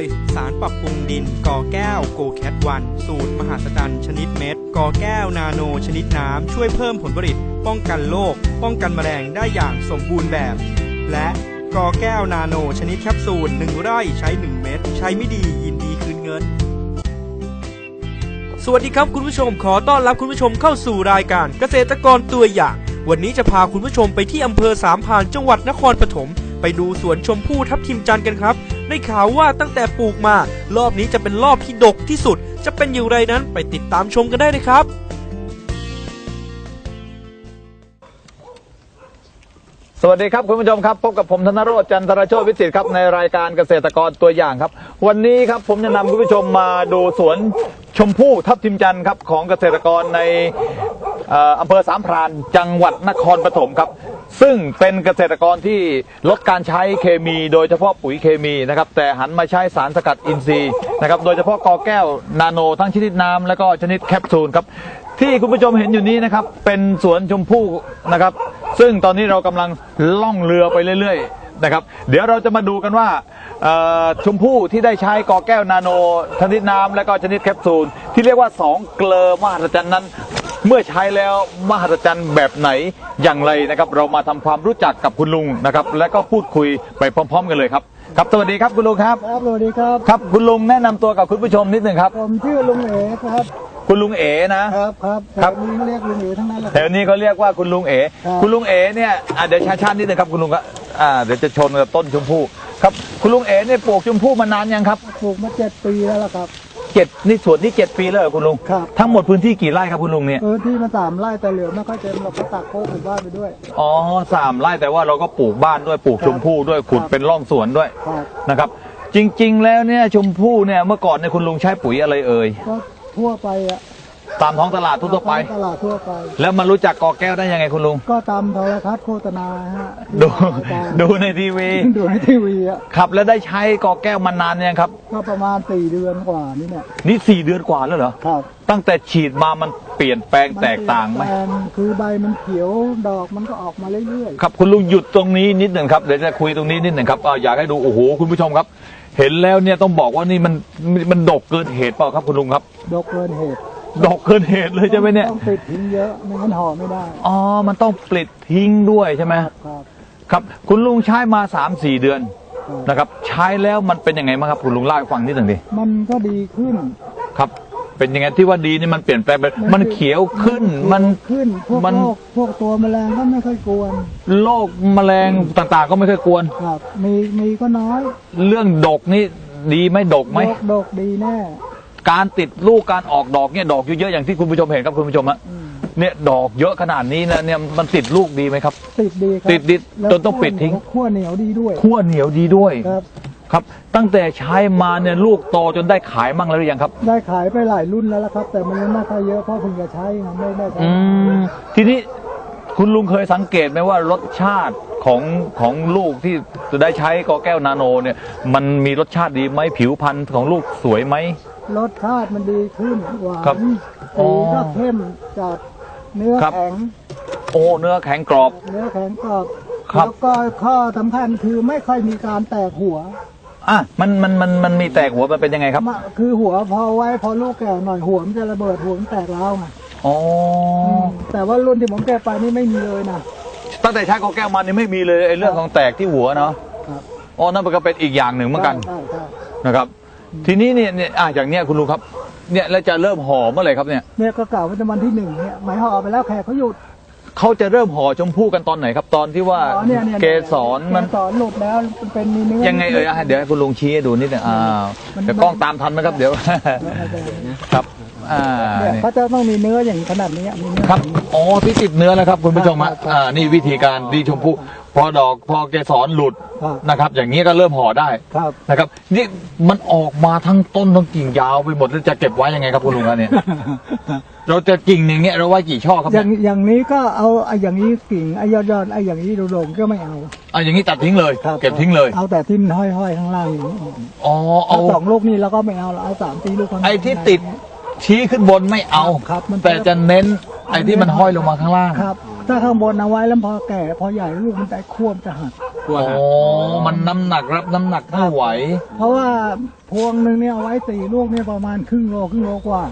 ย สารปรับปรุงดินกอแก้วโกแคทวันสูตร มหาสจรรย์ชนิดเม็ดกอแก้วนาโนชนิดน้ำ ช่วยเพิ่มผลผลิต ป้องกันโรคป้องกันแมลงได้อย่างสมบูรณ์แบบ และกอแก้วนาโนชนิดแคปซูล1ไร่ใช้ 1 เม็ดใช้ไม่ดียินดีคืนเงิน สวัสดีครับคุณผู้ชมขอต้อนรับคุณผู้ชมเข้าสู่รายการเกษตรกรตัวอย่าง วันนี้จะพาคุณผู้ชมไปที่อำเภอสามพานจังหวัดนครปฐม ไปดูสวนชมพู่ทับทิมจันทร์กันครับ ได้ข่าวว่าตั้งแต่ปลูกมา รอบนี้จะเป็นรอบที่ดกที่สุด จะเป็นอย่างไรนั้นไปติดตามชมกันได้เลยครับ สวัสดีครับคุณผู้ชมครับพบกับผมธนโรจน์จันทรโชติวิจิตรครับในรายการเกษตรกรตัวอย่างครับ วันนี้ครับผมจะนำคุณผู้ชมมาดูสวนชมพู่ทับทิมจันทร์ครับของเกษตรกรในเอ่ออำเภอสามพรานจังหวัดนครปฐมครับ ซึ่งเป็นเกษตรกรที่ลดการใช้เคมีโดยเฉพาะปุ๋ยเคมีนะครับแต่หันมาใช้สารสกัดอินทรีย์นะครับโดยเฉพาะกอแก้วนาโนทั้งชนิดน้ำและก็ชนิดแคปซูลครับที่คุณผู้ชมเห็นอยู่นี้นะครับเป็นสวนชมพู่นะครับ ซึ่งตอนนี้เรากำลังล่องเรือไปเรื่อยๆนะครับ เดี๋ยวเราจะมาดูกันว่าชมพู่ที่ได้ใช้กอแก้วนาโนชนิดน้ำและก็ชนิดแคปซูล ที่เรียกว่าสองเกลอมหัศจรรย์นั้น เมื่อใช้แล้วมหัศจรรย์แบบไหนอย่างไรนะครับ เรามาทำความรู้จักกับคุณลุงนะครับ และก็พูดคุยไปพร้อม ๆ กันเลยครับครับสวัสดีครับคุณลุงครับครับสวัสดีครับครับคุณลุงแนะนำตัวกับคุณผู้ชมนิดหนึ่งครับผมชื่อลุงเอ๋ครับ คุณลุงเอ๋นะครับครับครับแถวนี้เขาเรียกลุงเอ๋ทั้งนั้นแหละ แถวนี้เขาเรียกว่าคุณลุงเอ๋ครับ คุณลุงเอ๋เนี่ยอะเดี๋ยวช้าๆนิดนึงครับคุณลุงครับอ่าเดี๋ยวจะชนกับต้นชมพู่ครับ คุณลุงเอ๋เนี่ยปลูกชมพู่มานานยังครับปลูกมาเจ็ดปีแล้วล่ะครับ เจ็ดนี่สวนนี่เจ็ดปีแล้วเหรอคุณลุงครับ ทั้งหมดพื้นที่กี่ไร่ครับคุณลุงเนี่ยพื้นที่มันสามไร่แต่เหลือไม่ค่อยเต็มเราก็ตักโค้งหมู่บ้านไปด้วย อ๋อสามไร่แต่ว่าเราก็ปลูกบ้านด้วยปลูกชมพู่ด้วยขุดครับ เป็นร่องสวนด้วยครับนะครับ จริง ๆ แล้วเนี่ยชมพู่เนี่ยเมื่อก่อนเนี่ยคุณลุงใช้ปุ๋ยอะไรเอ่ยก็ ทั่วไปอะตามท้องตลาดทั่วๆไป ตลาดทั่วไป แล้วมารู้จักกอแก้วได้ยังไงคุณลุง ก็ตามโทรทัศน์โฆษณาฮะดูรายการดูในทีวี ดูในทีวีอะครับแล้วได้ใช้กอแก้วมานานยังครับ ก็ประมาณสี่เดือนกว่านี่เนี่ยนี่สี่เดือนกว่าแล้วเหรอครับ ตั้งแต่ฉีดมามันเปลี่ยนแปลงแตกต่างไหมนเปลี่ยนแปลงคือใบมันเขียวดอกมันก็ออกมาเรื่อยครับคุณลุงหยุดตรงนี้นิดหนึ่งครับเดี๋ยวจะคุยตรงนี้นิดหนึ่งครับอ่าอยากให้ดูโอ้โหคุณผู้ชมครับ เห็นแล้วเนี่ยต้องบอกว่านี่มันมันดกเกินเหตุเปล่าครับคุณลุงครับๆดอกเกินเหตุดกเกินเหตุเลยใช่ไหมเนี่ย ต้องปิดทิ้งเยอะไม่งั้นห่อไม่ได้ อ๋อ มันต้องปลิดทิ้งด้วยใช่ไหมครับ ครับ คุณลุงใช้มา3ามสี่เดือนครับ นะครับ ใช้แล้วมันเป็นยังไงบ้างครับคุณลุงเล่าให้ฟังนิดหนึ่งดิ มันก็ดีขึ้น ครับ เป็นยังไงที่ว่าดีนี่มันเปลี่ยนแปลงไปมันเขียวขึ้นมันขึ้นพวกมัน โรคพวกตัวแมลงก็ไม่ค่อยกวนโรคแมลงต่างๆ ก็ไม่เคยกวน ครับ มีมีก็น้อยเรื่องดกนี่ดีไหมดกไหมโรคดกดีแน่การติดลูกการออกดอกเนี่ยดอกเยอะๆอย่างที่คุณผู้ชมเห็นครับคุณผู้ชมฮะอืมเนี่ยดอกเยอะขนาดนี้นะเนี่ยมันติดลูกดีไหมครับ ติดดีครับติดดีแล้วจนต้องปิดทิ้ง ขั้วเหนียวดีด้วย ขั้วเหนียวดีด้วย ครับ ครับ ตั้งแต่ใช้มาเนี่ยลูกโตจนได้ขายมั่งแล้วหรือยังครับ ได้ขายไปหลายรุ่นแล้วละครับ แต่มันยังไม่ค่อยเยอะเพราะเพิ่งจะใช้ไงไม่ได้ใช้อืมทีนี้คุณลุงเคยสังเกตไหมว่ารสชาติของของลูกที่จะได้ใช้กอแก้วนาโนเนี่ย มันมีรสชาติดีไหมผิวพรรณของลูกสวยไหม รสชาติมันดีขึ้นหวานครับอ๋สีอก็เข้มจัดเนื้อครับ แข็ง โอ้เนื้อแข็งกรอบ เนื้อแข็งกรอบครับ แล้วก็ข้อสำคัญคือไม่ค่อยมีการแตกหัว อะมันมันมันมันมีแตกหัวมันเป็นยังไงครับมะคือหัวพอไว้พอลูกแก่หน่อยหัวมันจะระเบิดหัวมันแตกแล้วไงอ๋อมแต่ว่ารุ่นที่ผมแก่ไปนี่ไม่มีเลยนะ ตั้งแต่ใช้กอแก้วมานี่ไม่มีเลยไอ้เรื่องของแตกที่หัวเนาะครับอ๋อนั่นมันก็เป็นอีกอย่างหนึ่งเหมือนกันใช่ใช่นะครับ ทีนี้เนี่ยเนี่ยอะอย่างเนี้ยคุณลุงครับ เนี่ยแล้วจะเริ่มห่อเมื่อไหร่ครับเนี่ย เนี่ยก็กล่าวว่าจะวันที่หนึ่งเนี่ยหมายห่อไปแล้วแขกเขาหยุด เขาจะเริ่มห่อชมพู่กันตอนไหนครับตอนที่ว่าอ๋อเนี่ยเนี่ยเกสรมัน เกสรหลุดแล้วมันเป็นมีเนื้อยังไงเอ่ยอะเดี๋ยวให้คุณลุงชี้ให้ดูนิดหนึงอ่ามันเดี๋ยวกล้องตามทันไหมครับเดี๋ยว ครับอ่าเนี่ยนี่เขาจะต้องมีเนื้ออย่างขนาดนี้มีเนื้อ ครับอ๋อที่ติดเนื้อแล้วครับคุณผู้ชมฮะครับอ่านี่วิธีการดีชมพู่ พอดอกพอเกสรหลุดครับนะครับ อย่างนี้ก็เริ่มห่อได้ครับ นะครับ นี่มันออกมาทั้งต้นทั้งกิ่งยาวไปหมดแล้วจะเก็บไว้ยังไงครับคุณลุงครับเนี่ย เราจะกิ่งอย่างเงี้ยเราไว้กี่ช่อครับอเนี่ย่ายงอย่างนี้ก็เอาไอ้อย่างนี้กิ่งไอ้ยอดยอดๆไอ้อย่างนี้โด่งๆก็ไม่เอาอะอย่างนี้ตัดทิ้งเลยเก็บทิ้งเลยเอาแต่ที่มันห้อยๆข้างล่างอย่างนี้อ๋อเอาเอา สองลูกนี่แล้วก็ไม่เอาเราเอาสามตีลูกข้างล่าง ไอ้ที่ติดชี้ขึ้นบนไม่เอา ครับมัน แต่จะเน้นไอ้ที่มันห้อยลงมาข้างล่าง ครับ ถ้าข้างบนเอาไว้แล้วพอแก่พอใหญ่ลูกมันจะควบจะหัก กลัวอ๋หักอมันน้ำหนักรับน้ำหนักไม่ไหว เพราะว่าพวงหนึ่งเนี่ยเอาไว้สี่ลูกเนี่ยประมาณครึ่งโลครึ่งโลกว่า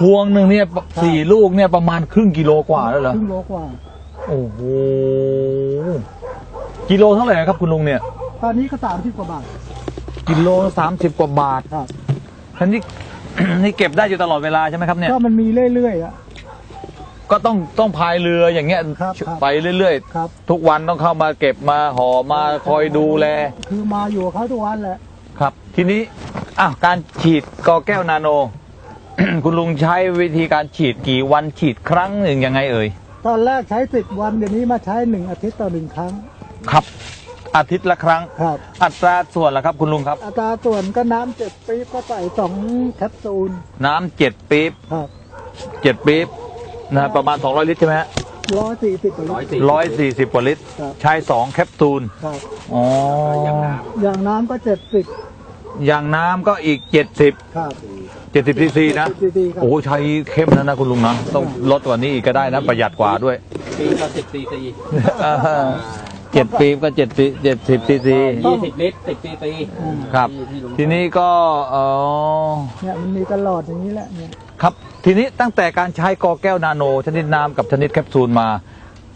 พวงหนึ่งเนี่ยสี่ลูกเนี่ยประมาณครึ่งกิโลกว่าแล้วเหรอ ครึ่งโลกว่า โอ้โห กิโลเท่าไหร่ครับคุณลุงเนี่ย ตอนนี้ก็สามสิบกว่าบาท กิโลสามสิบกว่าบาทครับ ท่านนี่ นี่เก็บได้อยู่ตลอดเวลาใช่ไหมครับเนี่ย ก็มันมีเรื่อยๆอะ ก็ต้องต้องพายเรืออย่างเงี้ยครับครับไปเรื่อยครับ ๆ ทุกวันต้องเข้ามาเก็บมาห่อมาคอยดูแล คือมาอยู่กับเขาทุกวันแหละ ครับ ทีนี้อะการฉีดกอแก้วนาโน คุณลุงใช้วิธีการฉีดกี่วันฉีดครั้งหนึ่งยังไงเอ่ยตอนแรกใช้สิบวันเดี๋ยวนี้มาใช้หนึ่งอาทิตย์ต่อหนึ่งครั้งครับ อาทิตย์ละครั้ง ครับ อัตราส่วนละครับคุณลุงครับ อัตราส่วนก็น้ำเจ็ดปี๊บก็ใส่สองแคปซูลน้ำเจ็ดปี๊บครับ เจ็ดปี๊บ นะประมาณ 200 ลิตรใช่ไหมฮะร้อยสี่สิบกว่าร้อยลิตร สี่ร้อยสี่สิบกว่าลิตร ครับ ใช้สองแคปซูล ครับ อ๋อ อย่างน้ำก็เจ็ดสิบอย่างน้ำก็อีกเจ็ดสิบครับเจ็ดสิบซีซีนะซีซีครับ โอ้โหใช้เข้มนะนะคุณลุงนะ ต้องลดกว่านี้อีกก็ได้นะ ประหยัดกว่าด้วย ปีละสิบซีซีเจ็ดปีก็เจ็ดปีเจ็ดสิบซีซี ยี่สิบลิตรสิบซีซีอืมครับทีนี้ก็อ๋อเนี่ยมันมีตลอดอย่างนี้แหละเนี่ยครับ ทีนี้ตั้งแต่การใช้กอแก้วนาโน ชนิดน้ำกับชนิดแคปซูลมา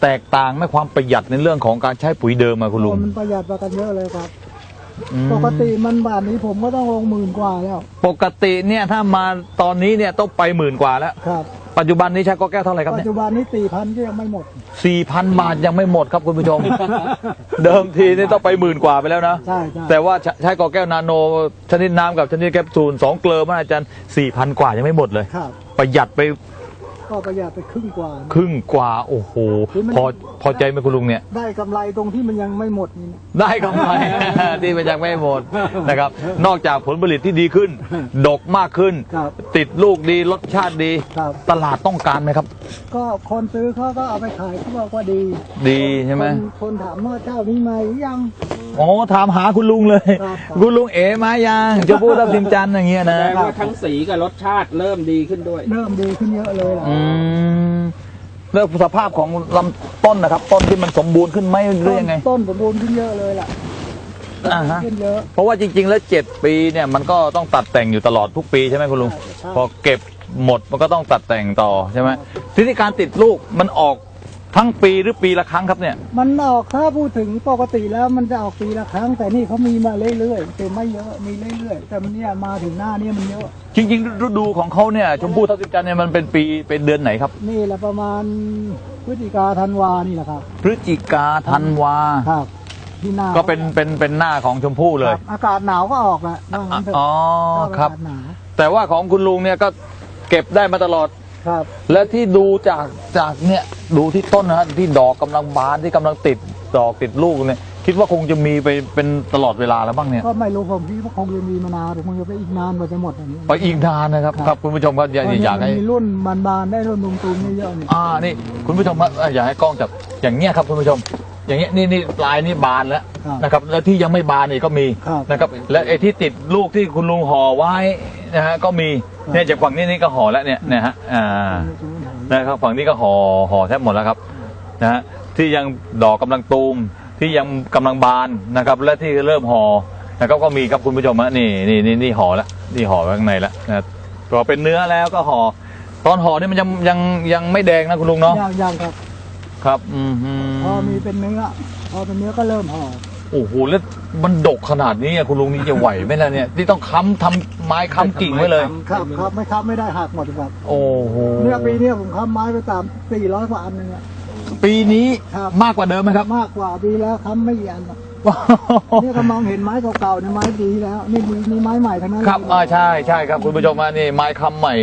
แตกต่างไหม่ความประหยัดในเรื่องของการใช้ปุ๋ยเดิมอะคุณลุงมันประหยัดกว่ากันเยอะเลยครับ อืมปกติมันบาทนี้ผมก็ต้องลงหมื่นกว่าแล้วปกติเนี่ยถ้ามาตอนนี้เนี่ยต้องไปหมื่นกว่าแล้ว ครับ ปัจจุบันนี้ใช้กอแก้วเท่าไหร่ครับปัจเนี่ยจุบันนี้สี่พันก็ยังไม่หมด สี่พันบาทยังไม่หมดครับคุณผู้ชม เดิมทีนี่ต้องไปหมื่นกว่าไปแล้วนะ ใช่ใช่แต่ว่าใช้ใช้กอแก้วนาโน ชนิดน้ำกับชนิดแคปซูลสองเกลือมาอาจารย์สี่พันกว่ายังไม่หมดเลย ครับ ประหยัดไป ก็ประหยัดไปครึ่งกว่า ครึ่งกว่าโอ้โหคือมันพอพอใจไหมคุณลุงเนี่ย ได้กำไรตรงที่มันยังไม่หมดนี่นะได้กำไร ที่มันยังไม่หมดนะครับ นอกจากผลผลิตที่ดีขึ้น ดกมากขึ้น ครับติดลูกดีรสชาติดี ครับ ตลาดต้องการไหมครับ ก็คนซื้อเขาก็เอาไปขายเขาบอกว่าดีดีใช่ไหมคนคนถามว่าเจ้านี้มาหรือยัง อ๋อถามหาคุณลุงเลย ครับ คุณลุงเอ๋มายังจะพูดทับทิมจันทร์อย่างเงี้ยแสนะ ดงว่าทั้งสีกับรสชาติเริ่มดีขึ้นด้วย เริ่มดีขึ้นเยอะเลยล่ะ อืมแล้วสภาพของลำต้นนะครับ ต้นที่มันสมบูรณ์ขึ้นไหมหรือยังไง ต้นสมบูรณ์ขึ้นเยอะเลยล่ะอ่าฮะ ขึ้นเยอะ เพราะว่าจริง ๆ แล้วเจ็ดปีเนี่ยมันก็ต้องตัดแต่งอยู่ตลอดทุกปีใช่ไหมคุณลุง ใช่ใช่ พอเก็บหมดมันก็ต้องตัดแต่งต่อใช่ไหมทีนี้การติดลูกมันออก ทั้งปีหรือปีละครั้งครับเนี่ย มันออกถ้าพูดถึงปกติแล้วมันจะออกปีละครั้ง แต่นี่เขามีมาเรื่อยๆแต่ไม่เยอะมีเรื่อยๆแต่มันเนี่ยมาถึงหน้านี่มันเยอะ จริงๆ ฤดูของเขาเนี่ยชมพู่ทับทิมจันทร์เนี่ยมันเป็นปีเป็นเดือนไหนครับนี่แหละประมาณพฤศจิกาธันวานี่แหละครับพฤศจิกาธันวาครับที่หน้าก็เป็นเป็นเป็นหน้าของชมพู่เลยครับอากาศหนาวก็ออกแหละว่างั้นเถอะอ๋อก็เป็นครับอากาศหนาวแต่ว่าของคุณลุงเนี่ยก็เก็บได้มาตลอด ครับ และที่ดูจากจากเนี่ยดูที่ต้นนะฮะที่ดอกกำลังบานที่กำลังติดดอกติดลูกเนี่ยคิดว่าคงจะมีไปเป็นตลอดเวลาแล้วบ้างเนี่ยก็ไม่รู้ผมคิดว่าคงจะมีมานานแต่คงจะไปอีกนานกว่าจะหมดอย่างนี้ไปอีกนานนะครับครับครับคุณผู้ชมครับอยากตอนนี้อยากให้มันมีรุ่นบานๆได้รุ่นตุมๆเยอะๆนี่อ่า นี่ คุณผู้ชมครับเอ่ออยากให้กล้องจับอย่างเงี้ยครับคุณผู้ชม อย่างเงี้ยนี่นี่ปลายนี่บานแล้วครับนะครับ แล้วที่ยังไม่บานนี่ก็มีครับ นะครับ และไอ้ที่ติดลูกที่คุณลุงห่อไว้นะฮะก็มีครับเนี่ยจากฝั่งนี้นี่ก็ห่อแล้วเนี่ยนะฮะอ่านะครับฝั่งนี้ก็ห่อห่อแทบหมดแล้วครับนะฮะที่ยังดอกกำลังตูมที่ยังกำลังบานนะครับ และที่เริ่มห่อนะครับก็มีครับคุณผู้ชมฮะนี่นี่นี่นี่ห่อแล้วนี่ห่อไว้ข้างในแล้วนะพอเป็นเนื้อแล้วก็ห่อตอนห่อนี่มันยังยังยังไม่แดงนะคุณลุงเนาะย่างย่างครับ ครับ อืมฮึ พอมีเป็นเนื้อ พอเป็นเนื้อก็เริ่มห่อโอ้โหแล้วมันดกขนาดนี้อะคุณลุงนี่จะไหวไหมล่ะเนี่ยที่ต้องค้ำทำไม้ค้ำกิ่งไว้เลย ครับครับไม่ครับไม่ได้หักหมดครับ โอ้โหเนี่ยปีเนี้ยผมค้ำไม้ไปตามสี่ร้อยกว่าอันนึงอะปีนี้ครับมากกว่าเดิมไหมครับ มากกว่าปีแล้วค้ำไม่กี่อันหรอกเนี่ยก็มองเห็นไม้เก่าๆเนี่ยไม้ดีแล้วนี่มีมีไม้ใหม่ทั้งนั้นครับอ่าใช่ใช่ครับคุณผู้ชมมานี่ไม้ค้ำใหม่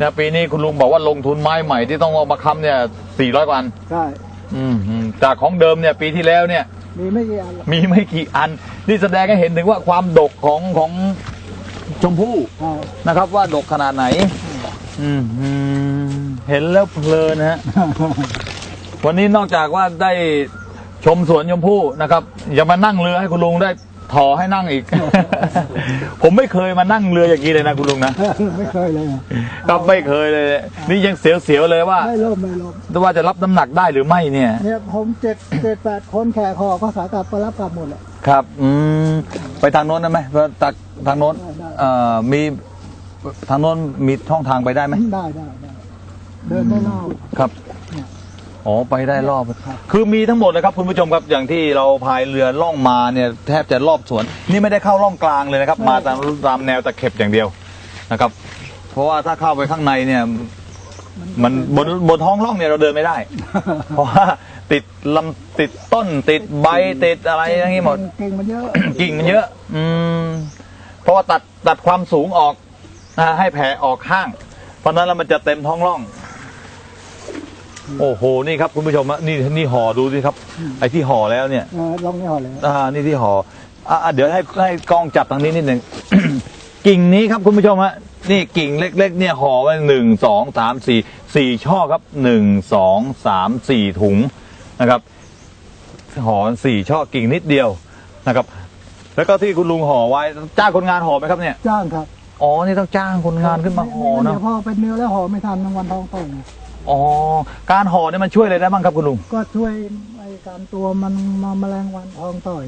นะปีนี้คุณลุงบอกว่าลงทุนไม้ใหม่ที่ต้องเอามาค้ำเนี่ย400กว่าอันใช่ อืมอืมจากของเดิมเนี่ยปีที่แล้วเนี่ย มีไม่กี่อันหรอกมีไม่กี่อัน นี่แสดงให้เห็นถึงว่าความดกของของชมพู่ครับนะครับ ว่าดกขนาดไหน อืมอืมเห็นแล้วเพลินนะฮะ วันนี้นอกจากว่าได้ชมสวนชมพู่นะครับอย่ามานั่งเรือให้คุณลุงได้ ทอให้นั่งอีก ผมไม่เคยมานั่งเรืออย่างนี้เลยนะคุณลุงนะไม่เคยเลยครับไม่เคยเลย นี่ยังเสียวๆเลยว่าไม่ลบไม่ลบว่าจะรับน้ำหนักได้หรือไม่เนี่ยเนี่ยผมเจ็ดเจ็ดแปดคนแขกคอก็สากลับไปรับกลับหมดแหละครับ อืมไปทางโน้นได้ไหมเพราะตักทางโน้นได้ได้เอ่อมีทางโน้นมีช่องทางไปได้ไหมได้ได้ได้เดินได้รอบครับ อ๋อไปได้รอบคือมีทั้งหมดเลยครับคุณผู้ชมครับอย่างที่เราพายเรือล่องมาเนี่ยแทบจะรอบสวน นี่ไม่ได้เข้าร่องกลางเลยนะครับ มาตามตามแนวตะเข็บอย่างเดียวนะครับ เพราะว่าถ้าเข้าไปข้างในเนี่ยมันบนบนท้องร่องเนี่ยเราเดินไม่ได้ เพราะว่าติดลำติดต้นติดใบติดอะไรอย่างนี้หมดเก่งมันเยอะกิ่งมันเยอะ อืมเพราะว่าตัดตัดความสูงออกนะให้แผ่ออกข้าง เพราะฉะนั้นแล้วมันจะเต็มท้องร่อง โอ้โหนี่ครับคุณผู้ชมอะนี่นี่ห่อดูสิครับ ไอ้ที่ห่อแล้วเนี่ยเออลองนี่ห่อเลยอ่านี่ที่ห่ออ่าเดี๋ยวให้ให้กล้องจับทางนี้นิดหนึ่ง กิ่งนี้ครับคุณผู้ชมฮะนี่กิ่งเล็ก ๆ เนี่ยห่อไว้หนึ่งสองสามสี่สี่ช่อครับหนึ่งสองสามสี่ถุงนะครับห่อสี่ช่อกิ่งนิดเดียวนะครับ แล้วก็ที่คุณลุงห่อไว้จ้างคนงานห่อไหมครับเนี่ยจ้างครับอ๋อนี่ต้องจ้างคนงานขึ้นมาห่อเดี๋นะยวพอเป็นเนื้อแล้วห่อไม่ทันทั้งวันท้องโตง อ๋อการห่อเนี่ยมันช่วยอะไรได้บ้างครับคุณลุงก็ช่วยไอ้การตัวมันมาแมลงวันท้องต่อย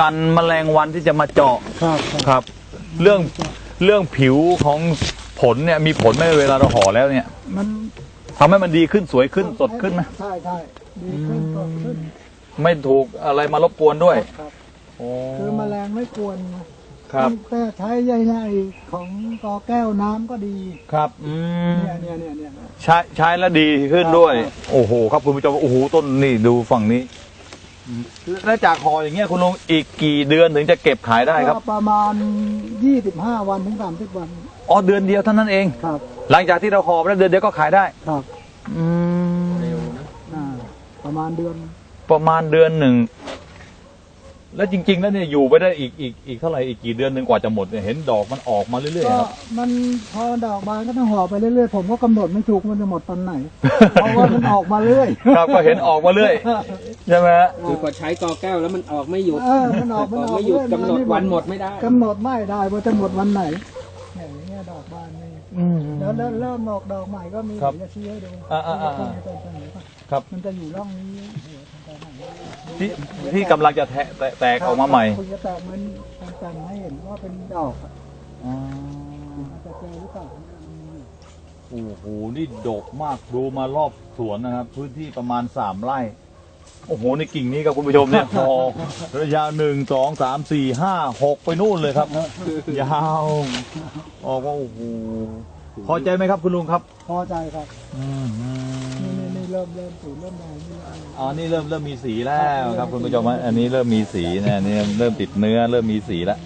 กันแมลงวันที่จะมาเจาะครับครับครับ เรื่องเรื่องผิวของผลเนี่ยมีผลไหมเวลาเราห่อแล้วเนี่ยมันทำให้มันดีขึ้นสวยขึ้นสดขึ้นไหมใช่ใช่ดีขึ้นสดขึ้นไม่ถูกอะไรมารบกวนด้วยครับโอ้คือแมลงไม่กวนนะ ครับแต่ใช้ใยใยของกอแก้วน้ำก็ดีครับอืมเนี่ยเนี่ยเนี่ยเนี่ยใช้ใช้แล้วดีขึ้นด้วยครับโอ้โห ครับคุณผู้ชมโอ้โหต้นนี่ดูฝั่งนี้แล้วจากห่ออย่างเงี้ยคุณลุงอีกกี่เดือนถึงจะเก็บขายได้ครับก็ประมาณยี่สิบห้าวันถึงสามสิบวันอ๋อเดือนเดียวเท่านั้นเองครับ หลังจากที่เราห่อไปแล้วเดือนเดียวก็ขายได้ครับ อืมอ่าประมาณเดือน ประมาณเดือนหนึ่ง แล้วจริง ๆ แล้วเนี่ยอยู่ไปได้อีกอีกอีกเท่าไหร่อีกกี่เดือนหนึ่งกว่าจะหมดเนี่ยเห็นดอกมันออกมาเรื่อยๆก็ครับ มันพอดอกบานก็ต้องห่อไปเรื่อยๆ ผมก็กำหนดไม่ถูกมันจะหมดตอนไหน เพราะว่ามันออกมาเรื่อยครับก็เห็นออกมาเรื่อยใช่ไหมฮะคือพอใช้กอแก้วแล้วมันออกไม่หยุดเออมันออกมันออกไม่หยุดเรื่อยกำหนดวันหมดไม่ได้ กำหนดไม่ได้ว่าจะหมดวันไหนเนี่ยอย่างเงี้ยดอกบานนี่ แล้วแล้วเริ่มออกดอกใหม่ก็มีครับเดี๋ยวจะชี้ให้ดูอ่าอ่าอ่าต้นนี้ต้นต้นนี้ก่อนครับมันจะอยู่ร่องนี้หัวทางไหนที่ที่กำลังจะแทะแตแตกออกมาใหม่คุณจะแตกมันมันจันให้เห็นว่าเป็นดอกอะมันจะเจอหรือเปล่าโอ้โหนี่ดกมากดูมารอบสวนนะครับ พื้นที่ประมาณสามไร่ โอ้โหในกิ่งนี้ครับคุณผู้ชมเนี่ยพอระยะหนึ่งสองสามสี่ห้าหกไปนู่นเลยครับยาวออกว่าโอ้โหพอใจไหมครับคุณลุงครับ พอใจครับอืมนี่นี่นี่เริ่มเริ่มสูเริ่มแดงนี่เริ่มอ๋อนี่เริ่มเริ่มมีสีแล้วครับ คุณผู้ชมฮะอันนี้เริ่มมีสีนะอันนี่เริ่มติดเนื้อ เริ่มมีสีแล้ว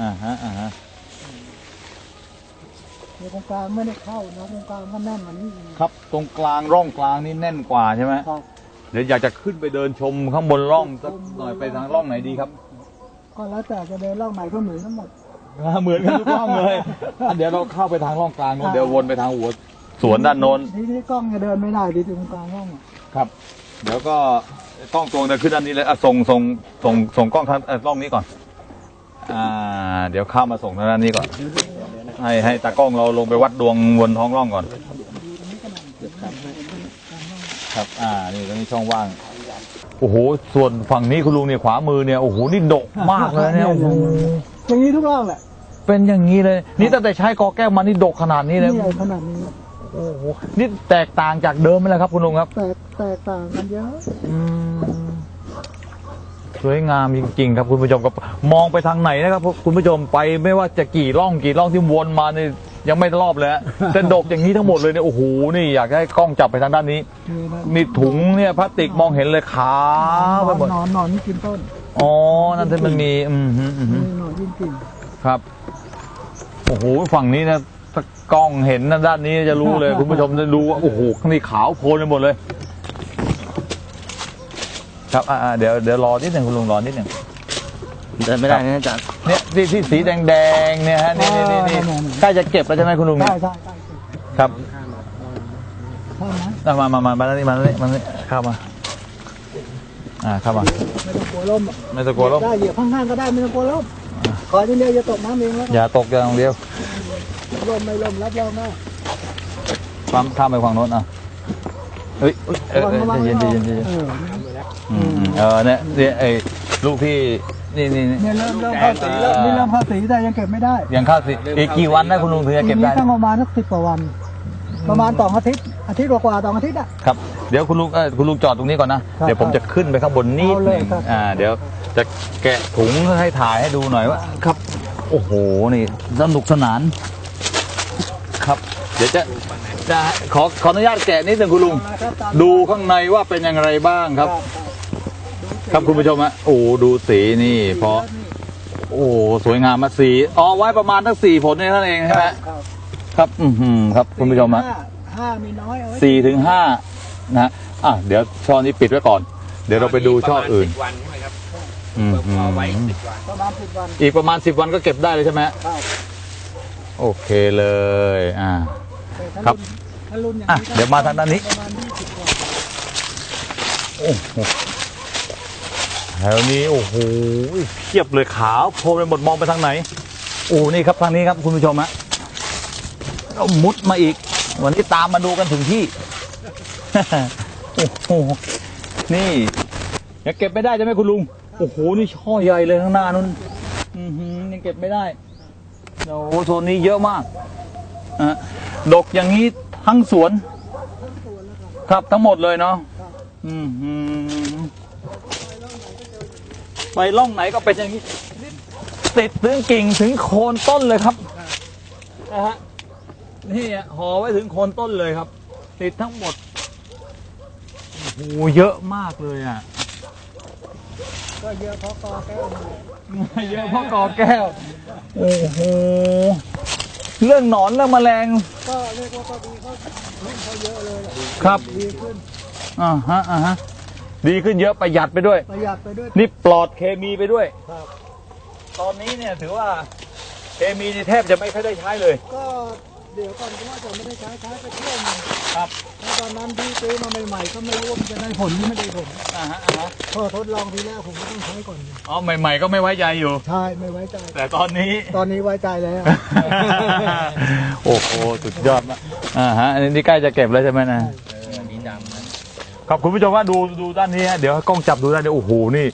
อ่าฮะอ่าฮะในตรงกลางไม่ได้เข้านะตรงกลางก็แน่นกว่านี้อีกครับ ตรงกลางร่องกลางนี่แน่นกว่าใช่ไหมครับ เดี๋ยวอยากจะขึ้นไปเดินชมข้างบนร่องสักหน่อยไปทางร่องไหนดีครับ ก็แล้วแต่จะเดินเล่าไหนก็เหมือนทั้งหมดเหมือนกันทุกร่องเลยอะเดี๋ยวเราเข้าไปทางร่องกลางนู้นเดี๋ยววนไปทางหัวสวนด้านโน้นทีนี้กล้องจะเดินไม่ได้ที่ตรงกลางห้องอะครับ เดี๋ยวก็กล้องตรงจะขึ้นด้านนี้เลยอะส่งส่งส่งส่งกล้องทางเอ่อร่องนี้ก่อน อ่า เดี๋ยวเข้ามาส่งทางด้านนี้ก่อน ให้ให้ตากล้องเราลงไปวัดดวงวนท้องร่องก่อน ครับ อ่า นี่ตรงนี้ช่องว่าง โอ้โห ส่วนฝั่งนี้คุณลุงเนี่ยขวามือเนี่ย โอ้โห นี่ดกมากเลยเนี่ยโอ้โหอย่างนี้ทุกรอบแหละ เป็นอย่างนี้เลย นี่ตั้งแต่ใช้กอแก้วมานี่ดกขนาดนี้เลยนี่ใหญ่ขนาดนี้ โอ้โห นี่แตกต่างจากเดิมไหมล่ะครับคุณลุงครับ แตกแตกต่างกันเยอะอืมสวยงามจริงๆ ครับคุณผู้ชมครับมองไปทางไหนนะครับคุณผู้ชมไปไม่ว่าจะกี่ร่องกี่ร่องที่วนมาเนี่ ยยังไม่รอบเลยฮะแต่ดกอย่างนี้ทั้งหมดเลยเนี่ยโอ้โหนี่อยากให้กล้องจับไปทางด้านนี้นี่นะนี่ถุงเนี่ยพลาสติกมองเห็นเลยขาวไปหมดนอนนอนนี่กินต้นอ๋อนั่นที่มันมีอืมฮึอืมฮึนี่นอนยิ่งกินครับโอ้โหฝั่งนี้นะถ้ากล้องเห็นนะด้านนี้จะรู้เลย คุณผู้ชมจะรู้ว่าโอ้โหข้างนี้ขาวโพลนไปหมดเลย ครับอ่าๆเดี๋ยวเดี๋ยวรอนิดหนึ่งคุณลุงรอนิดหนึ่งเดินไม่ได้นะอาจารย์ เนี่ยที่ที่สีแดงๆเนี่ยฮะนี่นี่นี่นี่ใกล้จะเก็บแล้วใช่ไหมคุณลุงใช่เนี่ยใช่ใช่ครับใช่ไหมเอามามามามานี่มานี่มานี่เข้ามา อ่าครับมาไม่ต้องกลัวล่มไม่ต้องกลัวลมได้เหยียบข้างๆก็ได้ไม่ต้องกลัวล่มขอที่เดียวจะตกน้ำเองแล้วอย่าตกอย่างเดียวล่มไม่ล่มรับรองได้ความข้ามไปฝั่งโน้นอะเฮ้ยเอ้ยเออเออใจเย็นใจเย็นใจเย็นเอออืมอืมเออเนี่ยเนี่ยไอ้ลูกที่ นี่นี่นี่เนี่ยเริ่มเริ่มเข้าสีแล้วนี่เริ่มเข้าสีแต่ยังเก็บไม่ได้ยังเข้าสิอีกกี่วันนะคุณลุงถึงจะเก็บได้ทีนี้ต้องประมาณสักสิบกว่าวัน ประมาณสองอาทิตย์อาทิตย์กว่าๆสองอาทิตย์อะ ครับเดี๋ยวคุณลุงเออคุณลุงจอดตรงนี้ก่อนนะ ครับเดี๋ยวผมจะขึ้นไปข้างบนนิดเอาเลยนึงครับ อ่าเดี๋ยวจะแกะถุงให้ถ่ายให้ดูหน่อยว่าครับ โอ้โหนี่สนุกสนาน ครับ เดี๋ยวจะจะขอขออนุญาตแกะนิดนึงคุณลุงนะครับตามดูข้างในว่าเป็นอย่างไรบ้างครับ ครับคุณผู้ชมฮะโอ้ดูสีนี่เพราะ โอ้สวยงามมาสีอ๋อไว้ประมาณทั้งสี่ผลนี่เท่านั้นเองใช่ไหมครับครับอือหือครับคุณผู้ชมฮะห้าห้ามีน้อยเอาไว้สี่ถึงห้านะฮะอะเดี๋ยวช่อนี้ปิดไว้ก่อนเดี๋ยวเราไปดูช่ออื่นประมาณ10วันใช่ไหมครับอืมพอไว้สิบวันประมาณสิบวันอีกประมาณสิบวันก็เก็บได้เลยใช่ไหมฮะครับโอเคเลยอ่า แต่ถ้าครับถ้ารุ่นอย่างอะนี้ก็เดี๋ยวมาทางด้านนี้ ประมาณยี่สิบกว่าโอ้โห แถวนี้โอ้โหเพียบเลยขาวโพลนไปหมดมองไปทางไหนโอ้นี่ครับทางนี้ครับคุณผู้ชมฮะเอามุดมาอีก วันนี้ตามมาดูกันถึงที่โอ้โหนี่ยังเก็บไม่ได้ใช่ไหมคุณลุงโอ้โหนี่ช่อใหญ่เลยข้างหน้านู้นยังเก็บไม่ได้โอ้โหโซนนี้เยอะมากอะดกอย่างนี้ทั้งสวน ครับทั้งหมดเลยเนาะอืมหือ ไปล่องไหนก็เป็นอย่างนี้ ติดถึงกิ่งถึงโคนต้นเลยครับนะฮะนี่อะห่อไว้ถึงโคนต้นเลยครับ ติดทั้งหมดโอ้โหเยอะมากเลยอะก็เยอะเพราะกอแก้วเยอะเพราะกอแก้วโอ้โหเรื่องหนอนเรื่องแมลงก็เรียกว่าก็ดีเขาเขาเยอะเลยครับดีขึ้นอ่าฮะอ่าฮะ ดีขึ้นเยอะประหยัดไปด้วย ประหยัดไปด้วย นี่ปลอดเคมีไปด้วย ครับ ตอนนี้เนี่ยถือว่าเคมีนี่แทบจะไม่ค่อยได้ใช้เลย ก็เดี๋ยวก่อนก็ว่าจะไม่ได้ใช้ใช้ไปเที่ยวหนึงครับ แล้วตอนนั้นที่ซื้อมาใหม่ๆ ก็ไม่รู้ว่ามันจะได้ผลหรือไม่ได้ผลอ่าฮะอ่าฮะพอทดลองทีแรกผมก็ต้องใช้ก่อน อ๋อใหม่ๆก็ไม่ไว้ใจอยู่ ใช่ไม่ไว้ใจ แต่ตอนนี้ ตอนนี้ไว้ใจแล้ว โอ้โหสุดยอดมากอ่าฮะอันนี้ใกล้จะเก็บแล้วใช่ไหมนะอันนี้ดำนะ ครับคุณผู้ชมว่าดูดูด้านนี้ฮะเดี๋ยวให้กล้องจับดูด้านนี้โอ้โหนี่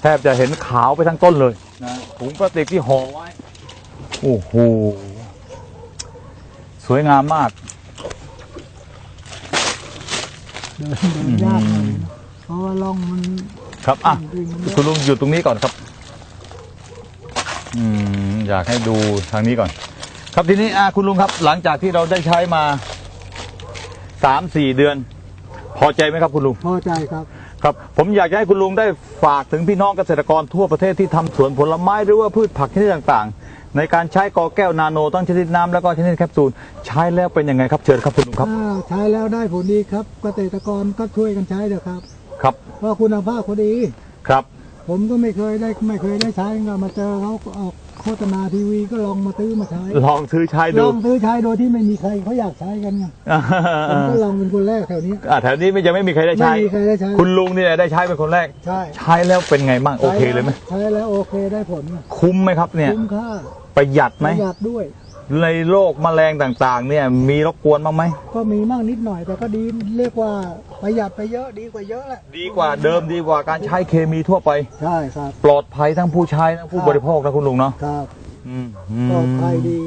แทบจะเห็นขาวไปทั้งต้นเลยนะถุงพลาสติกที่ห่อไว้โอ้โหสวยงามมากเดินเดินยากหน่อยนะเพราะว่าล่องมัน ครับอะจริงๆมันเยอะคุณลุงอยู่ตรงนี้ก่อนครับ อืมอยากให้ดูทางนี้ก่อน ครับทีนี้อะคุณลุงครับ หลังจากที่เราได้ใช้มาสามสี่เดือน พอใจไหมครับคุณลุง พอใจครับ ครับผมอยากจะให้คุณลุงได้ฝากถึงพี่น้องเกษตรกรทั่วประเทศที่ทำสวนผลไม้หรือว่าพืชผักชนิดต่างๆ ในการใช้กอแก้วนาโนตั้งชนิดน้ำแล้วก็ชนิดแคปซูลใช้แล้วเป็นยังไงครับเชิญครับคุณลุงครับถ้าใช้แล้วได้ผลดีครับเกษตรกรก็ช่วยกันใช้เถอะครับ ครับเพราะคุณภาพเขาดีครับ ผมก็ไม่เคยได้ไม่เคยได้ใช้ก็มาเจอเขาออก โฆษณาทีวีก็ลองมาซื้อมาใช้ ลองซื้อใช้ลดูองซื้อใช้โดยที่ไม่มีใครเขาอยากใช้กันไงผมก็ลองเป็นคนแรกแถวนี้ อ่าแถวนี้ไม่ยังไม่มีใครได้ไม่ใช้มีใครได้ใช้ คุณลุงเนี่ยได้ใช้เป็นคนแรก ใช่ใช้แล้วเป็นไงบ้างโอเคเลยไหมใช้แล้วโอเคได้ผลคุ้มไหมครับเนี่ย คุ้มค่าประหยัดปไหมระหยัดด้วย ในโรคแมลงต่างๆ เนี่ยมีรบกวนบ้างไหม ก็มีมั่งนิดหน่อยแต่ก็ดีเรียกว่าประหยัดไปเยอะดีกว่าเยอะแหละดีกว่าเดิมดีกว่าการใช้เคมีทั่วไป ใช่ครับปลอดภัยทั้งผู้ใช้ทั้งผู้บริโภคนะคุณลุงเนาะครับอืมปลอดภัยดี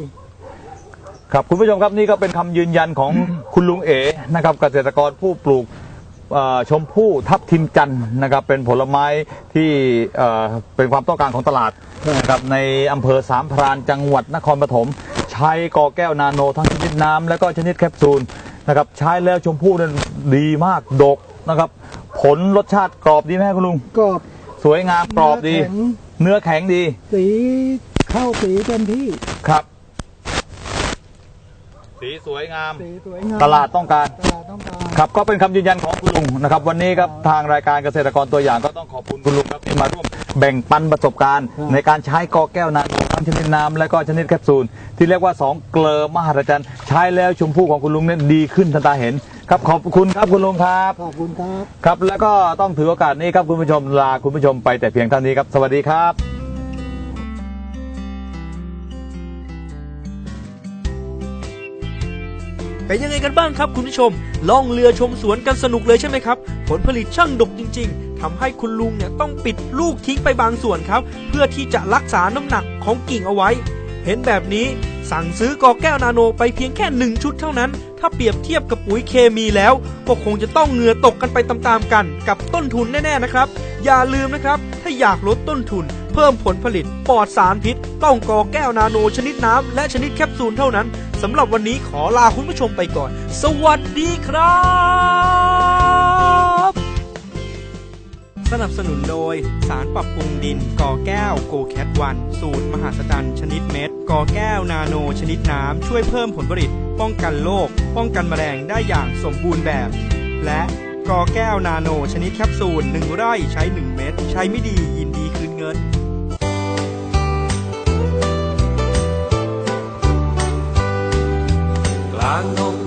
ครับคุณผู้ชมครับนี่ก็เป็นคำยืนยันของ คุณลุงเอ๋นะครับเกษตรกรผู้ปลูกเอ่อชมพู่ทับทิมจันทร์นะครับเป็นผลไม้ที่เอ่อเป็นความต้องการของตลาดครับ นะครับในอำเภอสามพรานจังหวัดนครปฐม ใช้กอแก้วนาโนทั้งชนิดน้ำและก็ชนิดแคปซูลนะครับใช้แล้วชมพู่นั้นดีมากดกนะครับ ผลรสชาติกรอบดีไหมครับคุณลุงกรอบสวยงามกรอบดีเนื้แข็งเนื้อแข็งดี สีเข้าสีเต็มที่ครับ สีสวยงามสีสวยงามตลาดต้องการตลาดต้องการครับก็เป็นคำยืนยันของคุณลุงนะครับ วันนี้ครับทางรายการเกษตรกรตัวอย่างก็ต้องขอบคุณคุณลุงครับที่มาร่วมแบ่งปันประสบการณ์ ในการใช้กอแก้วนาโน ทั้งชนิดน้ำและก็ชนิดแคปซูล ที่เรียกว่าสองเกลอมหัศจรรย์ใช้แล้วชมพู่ของคุณลุงเนี่ยดีขึ้นทันตาเห็นครับขอบคุณครับคุณลุงครับขอบคุณครับครับแล้วก็ต้องถือโอกาสนี้ครับคุณผู้ชมลาคุณผู้ชมไปแต่เพียงเท่านี้ครับ สวัสดีครับเป็นยังไงกันบ้างครับคุณผู้ชม ล่องเรือชมสวนกันสนุกเลยใช่ไหมครับ ผลผลิตช่างดกจริง ๆ ทำให้คุณลุงเนี่ยต้องปิดลูกทิ้งไปบางส่วนครับ เพื่อที่จะรักษาน้ำหนักของกิ่งเอาไว้ เห็นแบบนี้สั่งซื้อกอแก้วนาโนไปเพียงแค่หนึ่งชุดเท่านั้น ถ้าเปรียบเทียบกับปุ๋ยเคมีแล้ว ก็คงจะต้องเหงื่อตกกันไปตามๆกัน กับต้นทุนแน่ๆนะครับ อย่าลืมนะครับ ถ้าอยากลดต้นทุน เพิ่มผลผลิตปลอดสารพิษ ต้องกอแก้วนาโนชนิดน้ำและชนิดแคปซูลเท่านั้นสำหรับวันนี้ขอลาคุณผู้ชมไปก่อน สวัสดีครับ สนับสนุนโดย สารปรับปรุงดินกอแก้วโกแคทวัน สูตร มหาสจรรย์ชนิดเม็ดกอแก้วนาโนชนิดน้ำ ช่วยเพิ่มผลผลิต ป้องกันโรคป้องกันแมลงได้อย่างสมบูรณ์แบบ และกอแก้วนาโนชนิดแคปซูล1ไร่ใช้ 1 เม็ดใช้ไม่ดียินดีคืนเงินกลางดง